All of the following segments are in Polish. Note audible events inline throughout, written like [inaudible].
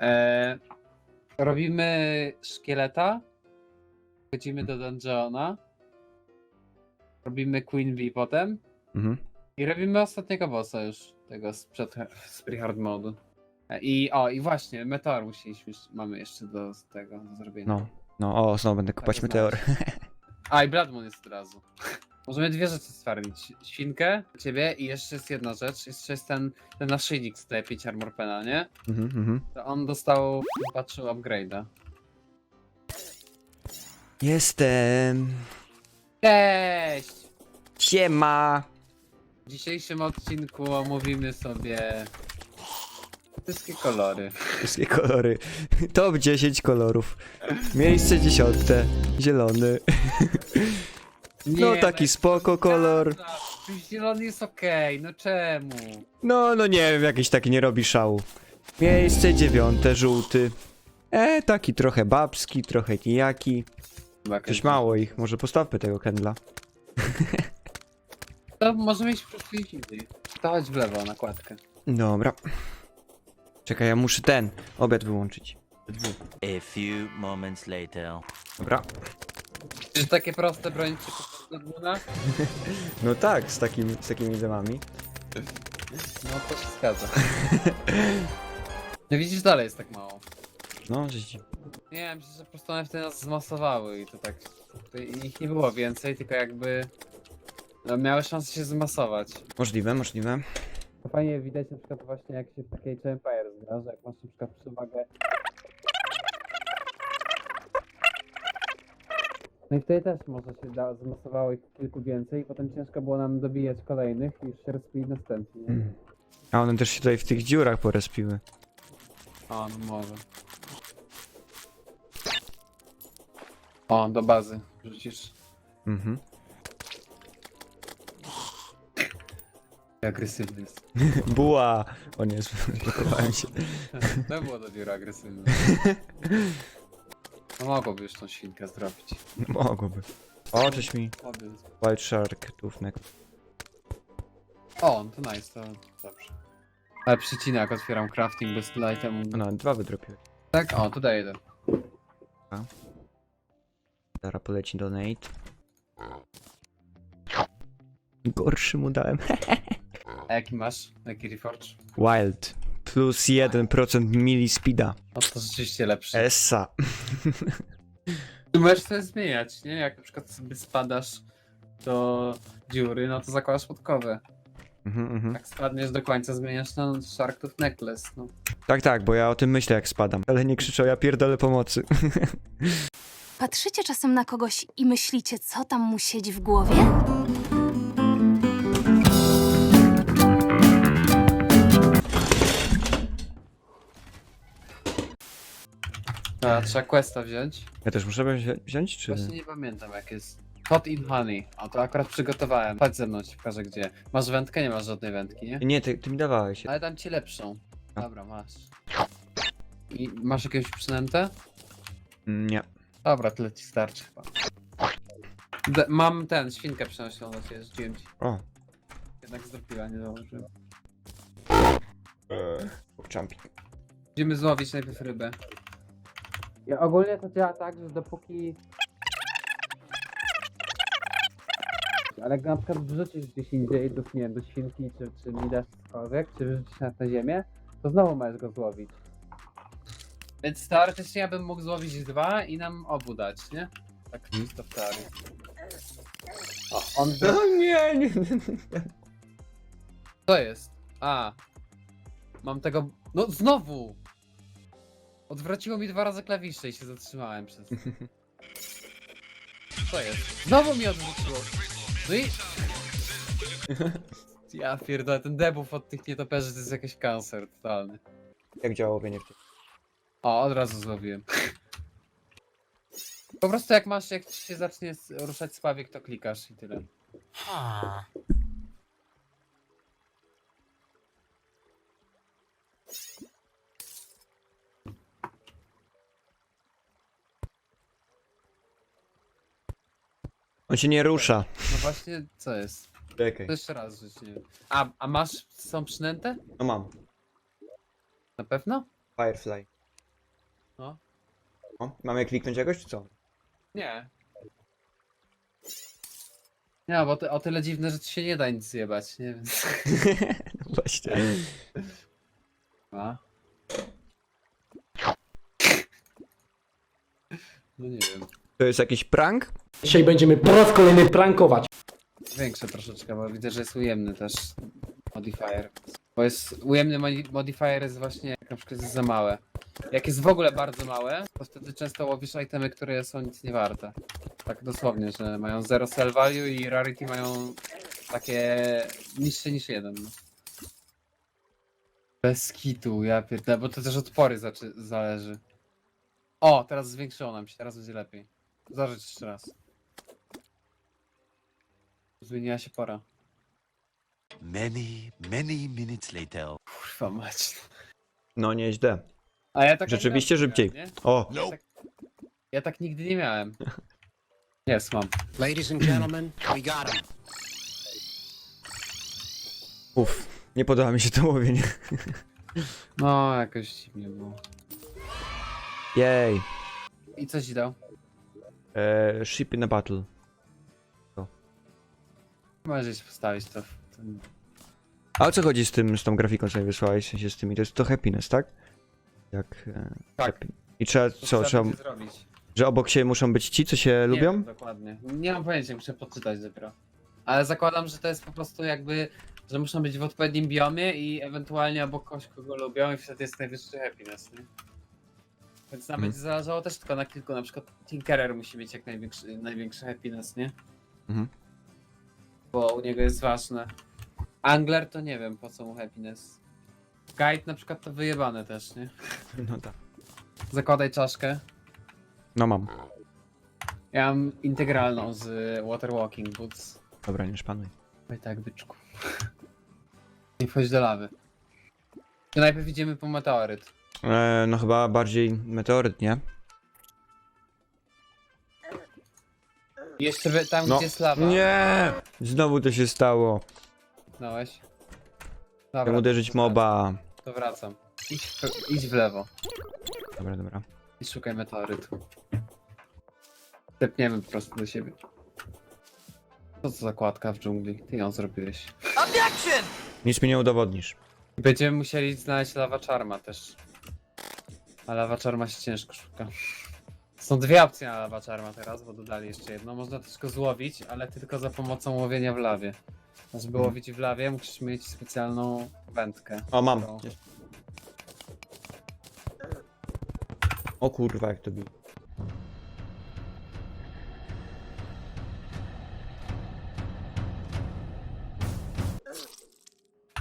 E, robimy szkieleta. Chodzimy do dungeona. Robimy Queen Bee potem. Mhm. I robimy ostatniego bossa już. Tego sprzed [laughs] z pre-hard modu. E, I o, i właśnie, meteor musieliśmy, mamy jeszcze do tego do zrobienia. No. No, o, znowu będę kopać Tak, meteor. A, i Blood Moon jest od razu. Możemy dwie rzeczy stwierdzić. Świnkę, ciebie i jeszcze jest jedna rzecz. Jeszcze jest ten, ten naszyjnik z tej 5 Armor Pena, nie? Mhm, mhm. To on dostał, patrzył upgrade'a. Jestem. Cześć! Siema. W dzisiejszym odcinku omówimy sobie wszystkie kolory. Wszystkie kolory. Top 10 kolorów. Miejsce dziesiąte. Zielony. No Nie, taki spoko kolor. Zgadza. Zielony jest okej, no czemu? No, no nie wiem, jakiś taki nie robi szału. Miejsce dziewiąte, żółty. E, taki trochę babski, trochę nijaki. Coś mało ich, może postawmy tego Kendla. [laughs] To możemy iść po prostu iść indziej. Stawać w lewo, nakładkę. Dobra. Czekaj, ja muszę ten obiad wyłączyć. A few moments later. Dobra. Czy takie proste bronicie po Bloodmoona? No tak, z, takim, z takimi demami. No to się zgadza. No widzisz, dalej jest tak mało. No, życie. Nie, myślę, że po prostu one wtedy nas zmasowały i to tak... To ich nie było więcej, tylko jakby... No, miały szansę się zmasować. Możliwe, możliwe. To fajnie widać na przykład właśnie jak się w takiej Empire zgra, że jak masz na przykład przewagę... No i wtedy też może się da, zmasowało ich kilku więcej i potem ciężko było nam dobijać kolejnych i już się rozpili następni. nie? Mm. A one też się tutaj w tych dziurach porespiły. O, no może. O, do bazy rzucisz. Mhm. Agresywny jest. [laughs] Buła! O nie, [laughs] zblokowałem się. To było dopiero agresywne. [laughs] No mogłoby już tą świnkę zrobić. Mogłoby. O, cześć mi. White Shark, tufnek. O, to nice, to dobrze. Ale przycinak otwieram crafting bez itemu. No, dwa wydropiły. Tak? O, tutaj jeden. Zaraz poleci donate. Gorszy mu dałem. [laughs] A jaki masz? Jaki reforge? Wild. Plus 1% mili speeda. No to rzeczywiście lepszy. Essa. [laughs] Tu możesz sobie zmieniać, nie? Jak na przykład sobie spadasz do dziury, no to zakładasz podkowę. Mhm, mhm. Jak spadniesz do końca, zmieniasz na Shark Tooth Necklace, no. Tak, tak, bo ja o tym myślę jak spadam. Ale nie krzyczę, ja pierdolę pomocy. [laughs] Patrzycie czasem na kogoś i myślicie, co tam mu siedzi w głowie? A, trzeba questa wziąć. Ja też muszę wzi- wziąć, czy... Właśnie nie pamiętam jak jest. Hot in honey. A to akurat przygotowałem. Chodź ze mną, ci pokażę gdzie. Masz wędkę? Nie masz żadnej wędki, nie? Nie, ty, ty mi dawałeś. Ale dam ci lepszą. Dobra, masz. I masz jakieś przynętę? Nie. Dobra, tyle ci starczy chyba. D mam ten, świnkę przenośną do ciebie, rzuciłem ci. O. Jednak zdropiła, nie założyłem. Jumping. Będziemy złowić najpierw rybę. Ja ogólnie to działa tak, że dopóki... Ale jak na przykład wrzucisz gdzieś indziej, do, nie wiem, do świnki, czy, czy mi dasz cokolwiek, czy wrzucisz na, na ziemię, to znowu możesz go złowić. Więc teoretycznie ja bym mógł złowić dwa i nam obu dać, nie? Tak czysto w teorii. O, on... No nie, nie. Co jest? A. Mam tego. No znowu! Odwróciło mi dwa razy klawisze i się zatrzymałem przez. [laughs] Co jest? Znowu mi odwróciło. No i. Ja pierdolę, ten debuff od tych nietoperzy to jest jakiś kancer totalny. Jak działa łowienie w tym? O, od razu złowiłem. Po prostu jak masz, jak ci się zacznie s- ruszać spawik, to klikasz i tyle. On się nie rusza. No właśnie, co jest? Czekaj. To jeszcze raz, że się nie... A, a masz, są przynęte? No mam. Na pewno? Firefly. No. O, mamy kliknąć jakoś, czy co? Nie. Nie, bo te, o tyle dziwne, że tu się nie da nic zjebać, nie wiem. [laughs] Właśnie. A? No nie wiem. To jest jakiś prank? Dzisiaj będziemy po raz kolejny prankować. Większe troszeczkę, bo widzę, że jest ujemny też modifier. Bo jest ujemny modi- modifier jest właśnie jak na przykład jest za małe. Jak jest w ogóle bardzo małe, to wtedy często łowisz itemy, które są nic nie warte. Tak dosłownie, że mają zero sell value i rarity mają takie niższe niż jeden. No. Bez kitu, ja pierdolę, bo to też od pory zaczy- zależy. O, teraz zwiększyło nam się, teraz będzie lepiej. Zażyć jeszcze raz. Zmieniła się pora. Many, many minutes later. Kurwa mać. No nieźle. A ja tak Rzeczywiście szybciej. miałem, nie? O, Ja tak, ja tak nigdy nie miałem. [laughs] Jest, mam. Ladies and gentlemen, we got him. uff. Nie podoba mi się to łowienie. No, jakoś dziwnie było. Jej. I co ci dał? E, ship in a battle. Możesz postawić to. w ten- A o co chodzi z tym, z tą grafiką, co mi wysłałeś, w sensie z tymi? To jest to happiness, tak? Jak... E, Tak. happy- I trzeba, to co, trzeba, będzie zrobić. że obok siebie muszą być ci, co się Nie lubią? Wiem, dokładnie. Nie mam pojęcia, muszę podczytać dopiero. Ale zakładam, że to jest po prostu jakby, że muszą być w odpowiednim biomie i ewentualnie obok kogoś, kogo lubią i wtedy jest najwyższy happiness, nie? Więc nam Mhm. będzie zależało też tylko na kilku, na przykład Tinkerer musi mieć jak największy, największy happiness, nie? Mhm. Bo u niego jest ważne. Angler to nie wiem po co mu happiness. Guide na przykład to wyjebane też, nie? No tak. Zakładaj czaszkę. No mam. Ja mam integralną z Water Walking Boots. Dobra, nie szpanuj. Oj tak, byczku. [laughs] Nie wchodź do lawy. To najpierw idziemy po meteoryt. E, no chyba bardziej meteoryt, nie? Jeszcze tam, No. gdzie jest lawa. Nie! Znowu to się stało. Dałeś? Chciałem uderzyć moba. To wracam. Idź w, idź w lewo Dobra, dobra. i szukaj meteorytu. Tepniemy po prostu do siebie. Co to za kładka w dżungli? Ty ją zrobiłeś. Nic mi nie udowodnisz. Będziemy musieli znaleźć lawa czarma też. A lawa czarma się ciężko szuka. Są dwie opcje na lawa czarma teraz, bo dodali jeszcze jedno. Można też go złowić, ale tylko za pomocą łowienia w lawie. A żeby łowić w lawie, musisz mieć specjalną wędkę. O, mam. którą- O kurwa, jak to było.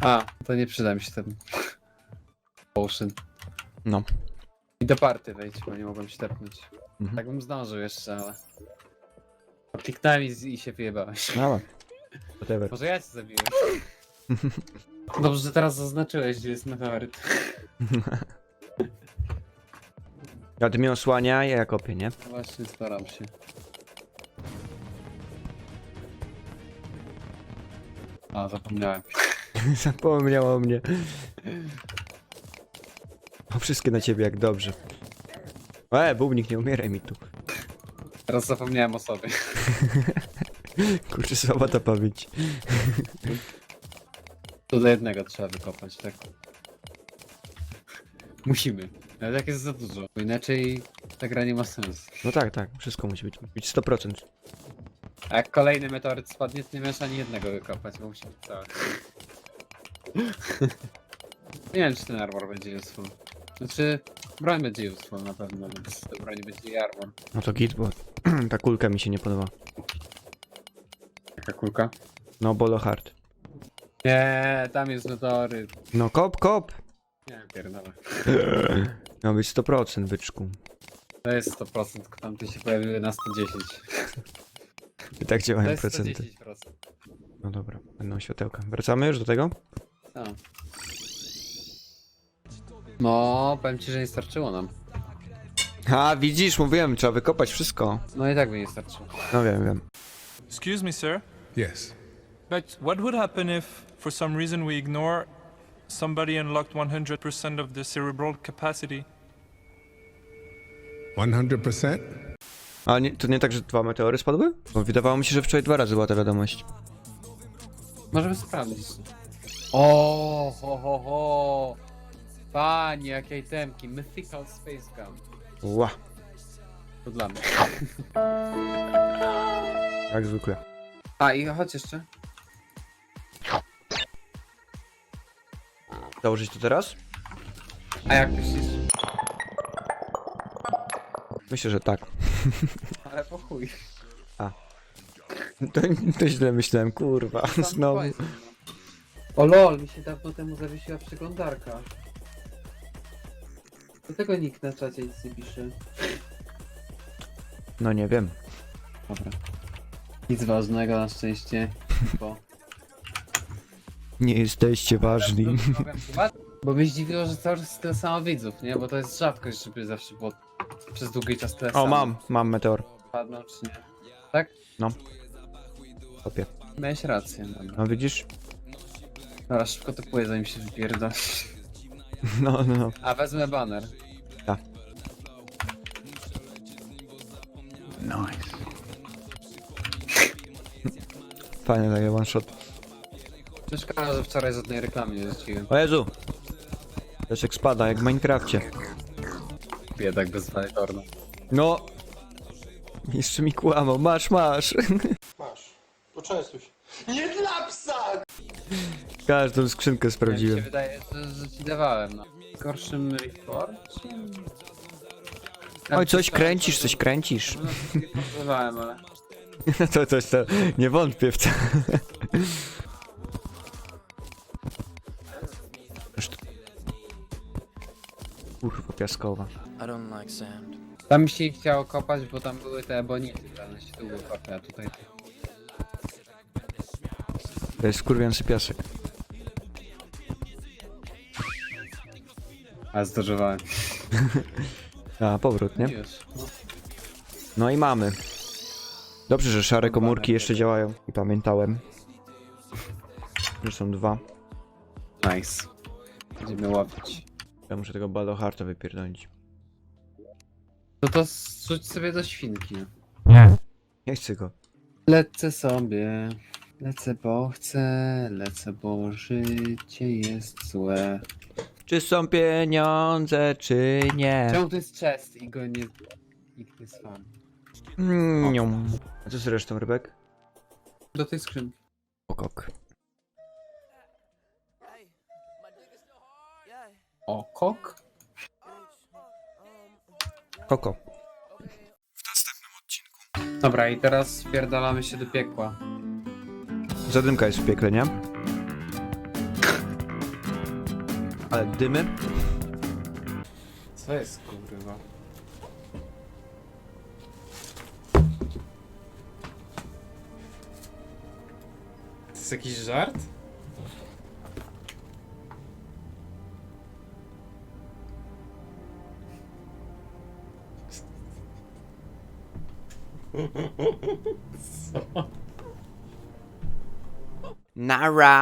A, to nie przyda mi się ten [laughs] potion. No. I do party wejdź, bo nie mogłem się tepnąć. Mhm. Tak bym zdążył jeszcze, ale... Kliknąłem i, z- i się wyjebałeś. Dobra. [laughs] Whatever. Może ja cię zabiłem. [laughs] Dobrze, że teraz zaznaczyłeś, gdzie jest meteoryt. Ja [laughs] ty mnie osłania, ja kopię, nie? Właśnie staram się. A, zapomniałem. Zapomniał o mnie. Wszystkie na ciebie, jak dobrze. E, bubnik, nie umieraj mi tu. Teraz zapomniałem o sobie. [laughs] Kurczę, słaba ta pamięć. To do jednego trzeba wykopać, tak? Musimy. Ale jak jest za dużo, bo inaczej ta gra nie ma sensu. No tak, tak, wszystko musi być. Musi być 100%. A jak kolejny meteoryt spadnie, to nie możesz ani jednego wykopać, bo musi być cały. [laughs] nie wiem, czy ten armor będzie useful. Znaczy, broń będzie useful na pewno, więc do broni będzie i armor. No to git, bo [clears throat] ta kulka mi się nie podoba. Jaka kulka? No, bolo hard. Nie, tam jest meteoryt. No, kop, kop! Nie, pierdolę. [laughs] Miał być 100%, byczku. To jest 100%, tylko tamte się pojawiły na 110. I tak To działają jest procenty. 110%. No dobra, będą światełka. Wracamy już do tego? A. No, powiem ci, że nie starczyło nam. A, widzisz, mówiłem, trzeba wykopać wszystko. No i tak by nie starczyło. No wiem, wiem. Excuse me, sir, Yes. but what would happen if, for some reason, we ignore somebody unlocked 100% of the cerebral capacity? 100%? A nie, to nie tak, że dwa meteory spadły? Bo wydawało mi się, że wczoraj dwa razy była ta wiadomość. Możemy sprawdzić. O, ho, ho, ho. Panie, jakie itemki. Mythical Space Gun. Ła, To dla mnie. [laughs] jak zwykle. A, i chodź jeszcze. Założyć to teraz? A jak myślisz? Myślę, że tak. [laughs] Ale po chuj. To, to źle myślałem, kurwa. Znowu. no. O lol, mi się dawno temu zawiesiła przeglądarka. Do tego nikt na czacie nic nie pisze. No nie wiem. Dobra. Nic ważnego na szczęście. Bo... Nie jesteście ważni. [laughs] Bo mnie zdziwiło, że cały czas tyle samo widzów, nie? Bo to jest rzadkość, żeby zawsze było przez długi czas tyle samo. O, mam, mam meteor. Padną, czy nie? Tak? Kopie. Miałeś rację, dobra. No widzisz? Dobra, szybko typuję, zanim się wypierdol. No, no, no. A, wezmę banner. Fajnie daje one shot. Szkoda, że wczoraj żadnej reklamy nie rzuciłem. O Jezu! Deszek spada, jak w Minecrafcie. Biedak bez Valtorna. No! Jeszcze mi kłamał. Masz, masz. Masz, poczęstuj się. Każdą skrzynkę Mi się sprawdziłem. wydaje, że, że ci dawałem, no. Gorszym reporcie? Oj, coś kręcisz, coś kręcisz. No, nie ale... No [laughs] to coś to nie wątpię w to. To- Kurwa piaskowa. I don't like sand. Tam mi się nie chciało kopać, bo tam były te ebonity, ale się tu były kopy, a tutaj... To jest skurwiający piasek. A, zdożowałem. [laughs] A, powrót, nie? No. No i mamy. Dobrze, że szare komórki jeszcze działają. I pamiętałem. Że są dwa. Nice. Będziemy łapić. Ja muszę tego Baloharta wypierdolić. No to rzuć sobie do świnki. Nie chcę go. Lecę sobie, lecę bo chcę, lecę bo życie jest złe. Czy są pieniądze, czy nie? Czemu to jest chest i go nie... Nikt nie spam. Mm, nią. A co z resztą rybek? Do tej skrzynki. Okok. O, kok? Koko. Dobra, i teraz spierdalamy się do piekła. Zadymka jest w piekle, nie? Ale dymy? Co jest kurwa? To jest jakiś żart? Nara.